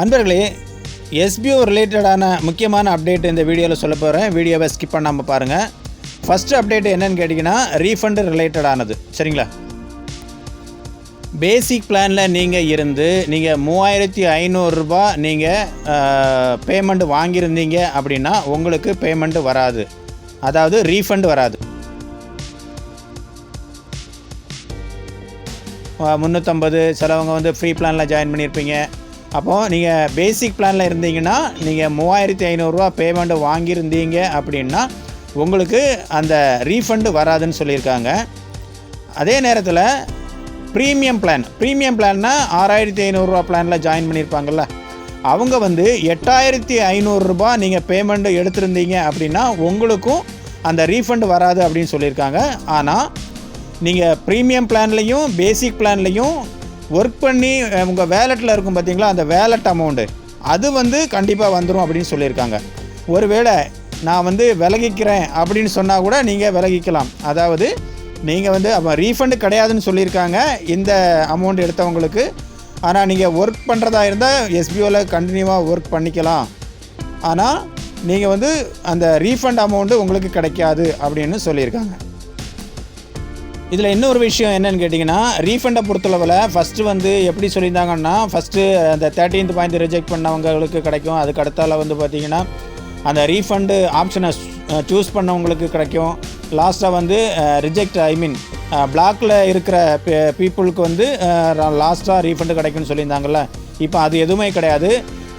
அன்பர்களே எஸ்பிஓ ரிலேட்டடான முக்கியமான அப்டேட் இந்த வீடியோவில் சொல்ல போகிறேன் வீடியோவை ஸ்கிப் பண்ணாமல் பாருங்கள் ஃபஸ்ட்டு அப்டேட் என்னன்னு கேட்டிங்கன்னா ரீஃபண்டு ரிலேட்டடானது சரிங்களா? பேசிக் பிளானில் நீங்கள் இருந்து நீங்கள் மூவாயிரத்தி ஐநூறுரூபா நீங்கள் பேமெண்ட் வாங்கியிருந்தீங்க அப்படின்னா உங்களுக்கு பேமெண்ட் வராது. அதாவது ரீஃபண்ட் வராது. முந்நூற்றம்பது சிலவங்க வந்து ஃப்ரீ பிளானில் ஜாயின் பண்ணியிருப்பீங்க. அப்போது நீங்கள் பேசிக் பிளானில் இருந்தீங்கன்னா நீங்கள் மூவாயிரத்தி ஐநூறுரூவா பேமெண்ட்டு வாங்கியிருந்தீங்க அப்படின்னா உங்களுக்கு அந்த ரீஃபண்டு வராதுன்னு சொல்லியிருக்காங்க. அதே நேரத்தில் ப்ரீமியம் பிளான் ப்ரீமியம் பிளான்னா ஆறாயிரத்தி ஐநூறுரூவா பிளானில் ஜாயின் பண்ணியிருப்பாங்கள்ல அவங்க வந்து எட்டாயிரத்தி ஐநூறுரூபா நீங்கள் பேமெண்ட்டு எடுத்திருந்தீங்க அப்படின்னா உங்களுக்கும் அந்த ரீஃபண்ட் வராது அப்படின்னு சொல்லியிருக்காங்க. ஆனால் நீங்கள் ப்ரீமியம் பிளான்லேயும் பேசிக் பிளான்லேயும் ஒர்க் பண்ணி உங்கள் வேலெட்டில் இருக்கும் பார்த்தீங்களா அந்த வேலெட் அமௌண்ட்டு அது வந்து கண்டிப்பாக வந்துடும் அப்படின்னு சொல்லியிருக்காங்க. ஒருவேளை நான் வந்து விலகிக்கிறேன் அப்படின்னு சொன்னால் கூட நீங்கள் விலகிக்கலாம். அதாவது நீங்கள் வந்து அப்போ ரீஃபண்டு கிடையாதுன்னு சொல்லியிருக்காங்க இந்த அமௌண்ட் எடுத்தவங்களுக்கு. ஆனால் நீங்கள் ஒர்க் பண்ணுறதா இருந்தால் எஸ்பிஓவில் கண்டினியூவாக ஒர்க் பண்ணிக்கலாம். ஆனால் நீங்கள் வந்து அந்த ரீஃபண்ட் அமௌண்ட்டு உங்களுக்கு கிடைக்காது அப்படின்னு சொல்லியிருக்காங்க. இதில் இன்னொரு விஷயம் என்னன்னு கேட்டிங்கன்னா ரீஃபண்டை பொறுத்தளவில் ஃபஸ்ட்டு வந்து எப்படி சொல்லியிருந்தாங்கன்னா ஃபஸ்ட்டு அந்த தேர்ட்டீன்த் பாயிண்ட் ரிஜெக்ட் பண்ணவங்களுக்கு கிடைக்கும். அதுக்கு அடுத்தால வந்து பார்த்திங்கன்னா அந்த ரீஃபண்டு ஆப்ஷனை சூஸ் பண்ணவங்களுக்கு கிடைக்கும். லாஸ்ட்டாக வந்து ரிஜெக்ட் ஐ மீன் பிளாக்கில் இருக்கிற பீப்புளுக்கு வந்து லாஸ்ட்டாக ரீஃபண்டு கிடைக்கும்னு சொல்லியிருந்தாங்கல்ல. இப்போ அது எதுவுமே கிடையாது.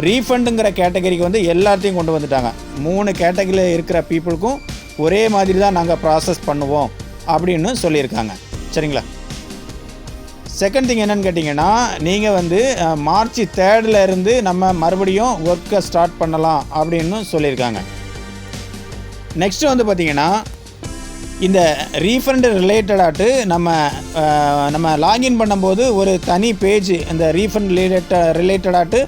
ரீஃபண்டுங்கிற கேட்டகரிக்கு வந்து எல்லாத்தையும் கொண்டு வந்துட்டாங்க. மூணு கேட்டகரியில் இருக்கிற பீப்புளுக்கும் ஒரே மாதிரி தான் நாங்கள் ப்ராசஸ் பண்ணுவோம். அப்படின்னு சொல்லியிருக்காங்க. சரிங்களா? செகண்ட் திங் என்னென்னு கேட்டிங்கன்னா நீங்கள் வந்து மார்ச் தேர்டில் இருந்து நம்ம மறுபடியும் ஒர்க்கை ஸ்டார்ட் பண்ணலாம் அப்படின்னு சொல்லியிருக்காங்க. நெக்ஸ்ட்டு வந்து பார்த்திங்கன்னா இந்த ரீஃபண்ட் ரிலேட்டடாட்டு நம்ம நம்ம லாகின் பண்ணும்போது ஒரு தனி பேஜ் இந்த ரீஃபண்ட் ரிலேட்ட ரிலேட்டடாட்டு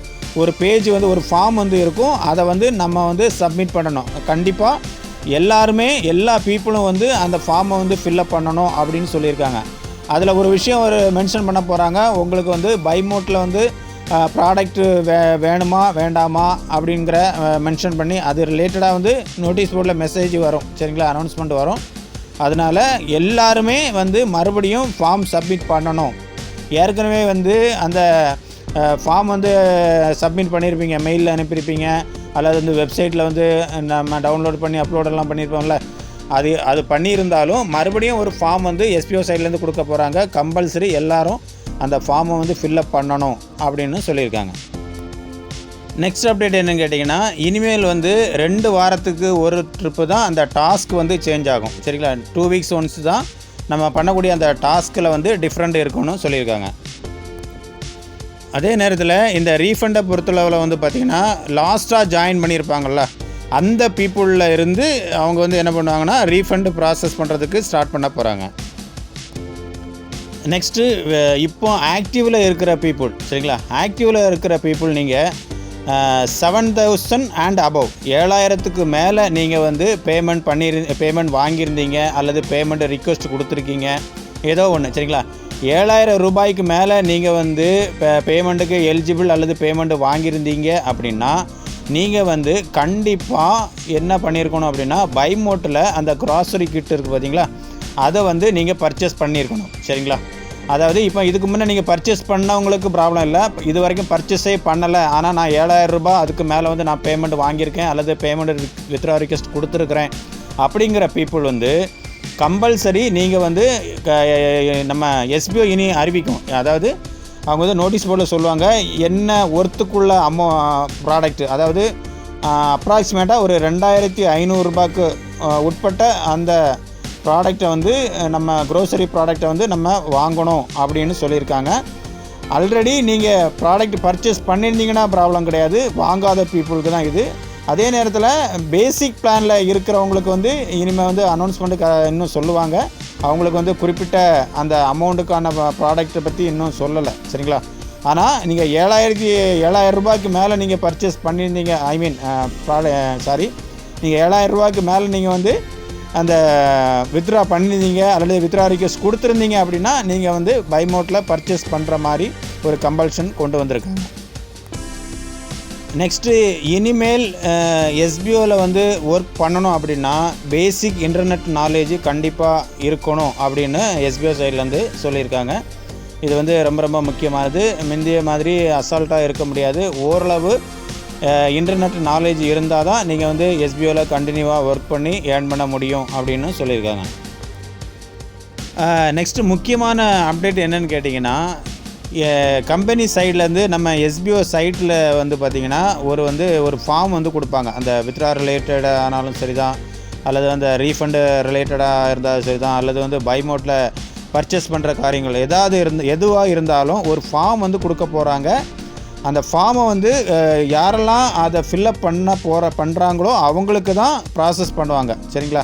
ஒரு பேஜ் வந்து ஒரு ஃபார்ம் வந்து இருக்கும். அதை வந்து நம்ம வந்து சப்மிட் பண்ணணும். கண்டிப்பாக எல்லாருமே எல்லா பீப்புளும் வந்து அந்த ஃபார்மை வந்து ஃபில்லப் பண்ணணும் அப்படின்னு சொல்லியிருக்காங்க. அதில் ஒரு விஷயம் ஒரு மென்ஷன் பண்ண போகிறாங்க உங்களுக்கு வந்து பைமோட்டில் வந்து ப்ராடக்ட்டு வே வேணுமா வேண்டாமா அப்படிங்கிற மென்ஷன் பண்ணி அது ரிலேட்டடாக வந்து நோட்டீஸ் போர்டில் மெசேஜ் வரும். சரிங்களா? அனௌன்ஸ்மெண்ட் வரும். அதனால் எல்லாருமே வந்து மறுபடியும் ஃபார்ம் சப்மிட் பண்ணணும். ஏற்கனவே வந்து அந்த ஃபார்ம் வந்து சப்மிட் பண்ணியிருப்பீங்க மெயிலில் அனுப்பியிருப்பீங்க. அல்லது வந்து வெப்சைட்டில் வந்து நம்ம டவுன்லோட் பண்ணி அப்லோடெல்லாம் பண்ணியிருப்போம்ல அது அது பண்ணியிருந்தாலும் மறுபடியும் ஒரு ஃபார்ம் வந்து எஸ்பிஓ சைட்லேருந்து கொடுக்க போகிறாங்க கம்பல்சரி எல்லாரும் அந்த ஃபார்மை வந்து ஃபில்லப் பண்ணணும் அப்படின்னு சொல்லியிருக்காங்க. நெக்ஸ்ட் அப்டேட் என்னன்னு கேட்டிங்கன்னா இனிமேல் வந்து ரெண்டு வாரத்துக்கு ஒரு ட்ரிப்பு தான் அந்த டாஸ்க் வந்து சேஞ்ச் ஆகும். சரிங்களா? டூ வீக்ஸ் ஒன்ஸ் தான் நம்ம பண்ணக்கூடிய அந்த டாஸ்கில் வந்து டிஃப்ரெண்ட் இருக்கணும்னு சொல்லியிருக்காங்க. அதே நேரத்தில் இந்த ரீஃபண்டை பொறுத்தளவில் வந்து பார்த்திங்கன்னா லாஸ்ட்டாக ஜாயின் பண்ணியிருப்பாங்கள்ல அந்த பீப்புளில் இருந்து அவங்க வந்து என்ன பண்ணுவாங்கன்னா ரீஃபண்டு ப்ராசஸ் பண்ணுறதுக்கு ஸ்டார்ட் பண்ண போகிறாங்க நெக்ஸ்ட்டு இப்போ ஆக்டிவில் இருக்கிற பீப்புள் சரிங்களா? ஆக்டிவில் இருக்கிற பீப்புள் நீங்கள் செவன் தௌசண்ட் அண்ட் அபவ் ஏழாயிரத்துக்கு மேலே நீங்கள் வந்து பேமெண்ட் பண்ணியிரு பேமெண்ட் வாங்கியிருந்தீங்க அல்லது பேமெண்ட் ரிக்வெஸ்ட் கொடுத்துருக்கீங்க ஏதோ ஒன்று சரிங்களா? ஏழாயிரம் ரூபாய்க்கு மேலே நீங்கள் வந்து பேமெண்ட்டுக்கு எலிஜிபிள் அல்லது பேமெண்ட்டு வாங்கியிருந்தீங்க அப்படின்னா நீங்கள் வந்து கண்டிப்பாக என்ன பண்ணியிருக்கணும் அப்படின்னா பைமோட்டில் அந்த க்ராசரி கிட் இருக்குது பார்த்தீங்களா அதை வந்து நீங்கள் பர்ச்சேஸ் பண்ணியிருக்கணும். சரிங்களா? அதாவது இப்போ இதுக்கு முன்னே நீங்கள் பர்ச்சேஸ் பண்ணவங்களுக்கு ப்ராப்ளம் இல்லை. இது வரைக்கும் பர்ச்சேஸே பண்ணலை. ஆனால் நான் ஏழாயிரம் ரூபாய் அதுக்கு மேலே வந்து நான் பேமெண்ட் வாங்கியிருக்கேன் அல்லது பேமெண்ட் வித்ரா ரிக்வெஸ்ட் கொடுத்துருக்குறேன். அப்படிங்கிற பீப்புள் வந்து கம்பல்சரி நீங்கள் வந்து க- நம்ம எஸ்பிஓ இனி அறிவிக்கும். அதாவது அவங்க வந்து நோட்டீஸ் போர்டில் சொல்லுவாங்க என்ன ஒர்த்துக்குள்ள அமௌ ப்ராடக்ட் அதாவது அப்ராக்சிமேட்டாக ஒரு ரெண்டாயிரத்தி ஐநூறுரூபாக்கு உட்பட்ட அந்த ப்ராடக்டை வந்து நம்ம க்ரோசரி ப்ராடக்டை வந்து நம்ம வாங்கணும் அப்படின்னு சொல்லியிருக்காங்க. ஆல்ரெடி நீங்கள் ப்ராடக்ட் பர்ச்சேஸ் பண்ணியிருந்தீங்கன்னா ப்ராப்ளம் கிடையாது. வாங்காத பீப்புளுக்கு தான் இது. அதே நேரத்தில் பேசிக் பிளானில் இருக்கிறவங்களுக்கு வந்து இனிமேல் வந்து அனௌன்ஸ்மெண்ட்டு க இன்னும் சொல்லுவாங்க. அவங்களுக்கு வந்து குறிப்பிட்ட அந்த அமௌண்ட்டுக்கான ப்ராடக்ட்டை பற்றி இன்னும் சொல்லலை. சரிங்களா? ஆனால் நீங்கள் ஏழாயிரத்தி ஏழாயிரம் ரூபாய்க்கு மேலே நீங்கள் பர்ச்சேஸ் பண்ணியிருந்தீங்க ஐ மீன் ப்ராட சாரி நீங்கள் ஏழாயிரம் ரூபாய்க்கு மேலே நீங்கள் வந்து அந்த வித்ரா பண்ணியிருந்தீங்க அல்லது வித்ரா ரிக்வஸ்ட் கொடுத்துருந்தீங்க அப்படின்னா நீங்கள் வந்து பைமோட்டில் பர்ச்சேஸ் பண்ணுற மாதிரி ஒரு கம்பல்ஷன் கொண்டு வந்திருக்காங்க. நெக்ஸ்ட்டு இனிமேல் எஸ்பிஓவில் வந்து ஒர்க் பண்ணணும் அப்படின்னா பேசிக் இன்டர்நெட் நாலேஜ் கண்டிப்பாக இருக்கணும் அப்படின்னு எஸ்பிஓ சைட்லேருந்து சொல்லியிருக்காங்க. இது வந்து ரொம்ப ரொம்ப முக்கியமானது. முந்தைய மாதிரி அசால்ட்டாக இருக்க முடியாது. ஓரளவு இன்டர்நெட் நாலேஜ் இருந்தால் தான் நீங்கள் வந்து எஸ்பிஓவில் கண்டினியூவாக ஒர்க் பண்ணி ஏர்ன் பண்ண முடியும் அப்படின்னு சொல்லியிருக்காங்க. நெக்ஸ்ட்டு முக்கியமான அப்டேட் என்னன்னு கேட்டிங்கன்னா கம்பெனி சைட்லேருந்து நம்ம எஸ்பிஓ சைட்டில் வந்து பார்த்திங்கன்னா ஒரு வந்து ஒரு ஃபார்ம் வந்து கொடுப்பாங்க. அந்த வித்ரா ரிலேட்டடாக ஆனாலும் சரி தான் அல்லது அந்த ரீஃபண்டு ரிலேட்டடாக இருந்தாலும் சரி தான் அல்லது வந்து பைமோட்டில் பர்ச்சேஸ் பண்ணுற காரியங்கள் எதாவது இருந்து எதுவாக இருந்தாலும் ஒரு ஃபார்ம் வந்து கொடுக்க போகிறாங்க அந்த ஃபார்மை வந்து யாரெல்லாம் அதை ஃபில்லப் பண்ண போகிற பண்ணுறாங்களோ அவங்களுக்கு தான் ப்ராசஸ் பண்ணுவாங்க. சரிங்களா?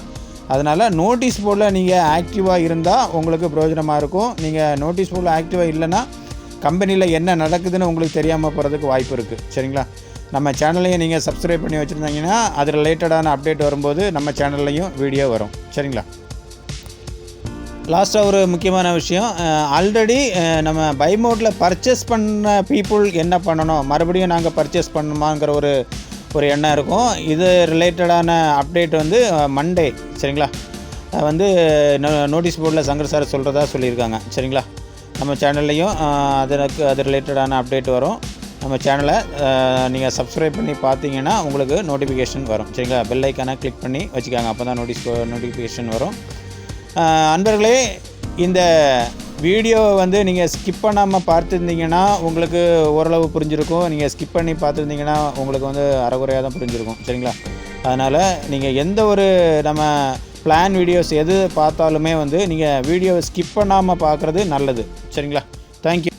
அதனால் நோட்டீஸ் போர்டில் நீங்கள் ஆக்டிவாக இருந்தால் உங்களுக்கு பிரயோஜனமாக இருக்கும். நீங்கள் நோட்டீஸ் போர்டில் ஆக்டிவாக இல்லைன்னா கம்பெனியில் என்ன நடக்குதுன்னு உங்களுக்கு தெரியாமல் போகிறதுக்கு வாய்ப்பு இருக்குது சரிங்களா? நம்ம சேனலையும் நீங்கள் சப்ஸ்கிரைப் பண்ணி வச்சுருந்தீங்கன்னா அது ரிலேட்டடான அப்டேட் வரும்போது நம்ம சேனல்லையும் வீடியோ வரும். சரிங்களா? லாஸ்ட்டாக ஒரு முக்கியமான விஷயம் ஆல்ரெடி நம்ம பை மோட்டில் பர்ச்சேஸ் பண்ண பீப்புள் என்ன பண்ணணும்? மறுபடியும் நாங்கள் பர்ச்சேஸ் பண்ணணுமாங்கிற ஒரு ஒரு எண்ணம் இருக்கும். இது ரிலேட்டடான அப்டேட் வந்து மண்டே சரிங்களா? வந்து நோட்டீஸ் போர்டில் சங்கர் சார் சொல்கிறதா சொல்லியிருக்காங்க. சரிங்களா? நம்ம சேனல்லையும் அதற்கு அது ரிலேட்டடான அப்டேட் வரும். நம்ம சேனலை நீங்கள் சப்ஸ்கிரைப் பண்ணி பார்த்தீங்கன்னா உங்களுக்கு நோட்டிஃபிகேஷன் வரும். சரிங்களா? பெல் ஐக்கானை கிளிக் பண்ணி வச்சுக்காங்க. அப்போ தான் நோட்டிஸ் நோட்டிஃபிகேஷன் வரும் அன்பர்களே இந்த வீடியோவை வந்து நீங்கள் ஸ்கிப் பண்ணாமல் பார்த்துருந்தீங்கன்னா உங்களுக்கு ஓரளவு புரிஞ்சிருக்கும். நீங்கள் ஸ்கிப் பண்ணி பார்த்துருந்தீங்கன்னா உங்களுக்கு வந்து அறகுறையாக தான் புரிஞ்சிருக்கும். சரிங்களா? அதனால் நீங்கள் எந்த ஒரு நம்ம பிளான் வீடியோஸ் எது பார்த்தாலுமே வந்து நீங்கள் வீடியோவை ஸ்கிப் பண்ணாமல் பார்க்குறது நல்லது. சரிங்களா? தேங்க்யூ